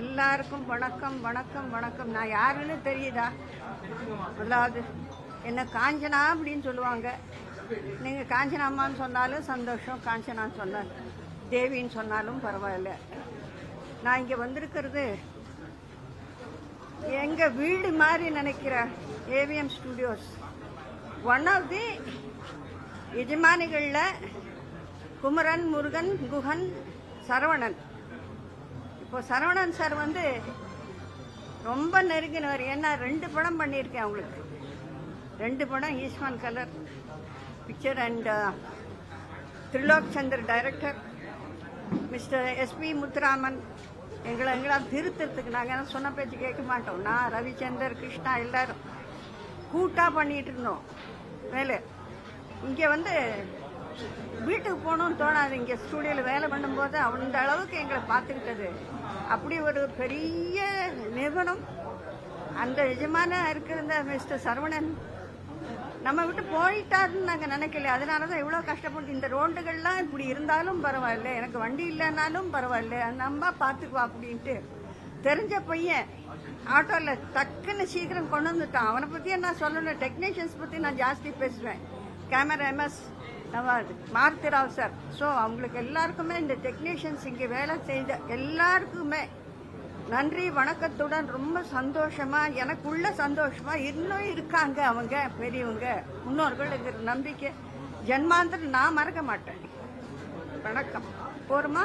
எல்லாருக்கும் வணக்கம் வணக்கம் வணக்கம். நான் யாருன்னு தெரியுதா? முதலாவது என்ன காஞ்சனா அப்படின்னு சொல்லுவாங்க. நீங்கள் காஞ்சனாம்மான்னு சொன்னாலும் சந்தோஷம் காஞ்சனான்னு சொன்னால் தேவின்னு சொன்னாலும் பரவாயில்ல. நான் இங்கே வந்திருக்கிறது எங்கள் வீடு மாதிரி நினைக்கிற AVM studios one of the எஜமானிகளில் Kumaran Murugan Guhan Saravanan. இப்போ சரவணன் சார் வந்து ரொம்ப நெருங்கினவர். ஏன்னா ரெண்டு படம் பண்ணியிருக்கேன் அவங்களுக்கு. ரெண்டு படம் ஈஸ்வான் colour picture and uh, Trilok Chander director mister SP Muthuraman. எங்களை எங்களால் திருத்தறதுக்கு நாங்கள் சொன்ன பேச்சு கேட்க மாட்டோம். நான் ரவிச்சந்தர் கிருஷ்ணா எல்லாரும் கூட்டாக பண்ணிகிட்டு இருந்தோம். வேலை இங்கே வந்து வீட்டுக்கு போகணும்னு தோணாது. இங்கே ஸ்டூடியோவில் வேலை பண்ணும்போது அந்த அளவுக்கு எங்களை பார்த்துக்கிட்டது. அப்படி ஒரு பெரிய நிறுவனம். அந்த எஜமான இருக்கிற மிஸ்டர் சரவணன். நம்ம விட்டு போயிட்டாருன்னு நாங்கள் நினைக்கல. அதனால தான் இவ்வளோ கஷ்டப்பட்டு இந்த ரோண்டுகள்லாம் இப்படி இருந்தாலும் பரவாயில்ல. எனக்கு வண்டி இல்லைனாலும் பரவாயில்ல. நம்ம பார்த்துக்குவா அப்படின்ட்டு தெரிஞ்ச பையன் ஆட்டோவில் டக்குன்னு சீக்கிரம் கொண்டு வந்துட்டான். அவனை பற்றி நான் சொல்லணும் டெக்னீஷியன்ஸ் பற்றி நான் ஜாஸ்தி பேசுவேன். கேமரா எம்எஸ் நவாது மாருதி ராவ் சார். ஸோ அவங்களுக்கு எல்லாருக்குமே இந்த டெக்னீஷியன்ஸ் இங்கே வேலை செய்த எல்லாருக்குமே நன்றி வணக்கத்துடன் ரொம்ப சந்தோஷமா எனக்குள்ள சந்தோஷமா இன்னும் இருக்காங்க அவங்க பெரியவங்க. முன்னோர்களுக்கு நம்பிக்கை. ஜென்மாந்திரம் நான் மறக்க மாட்டேன். வணக்கம். போருமா?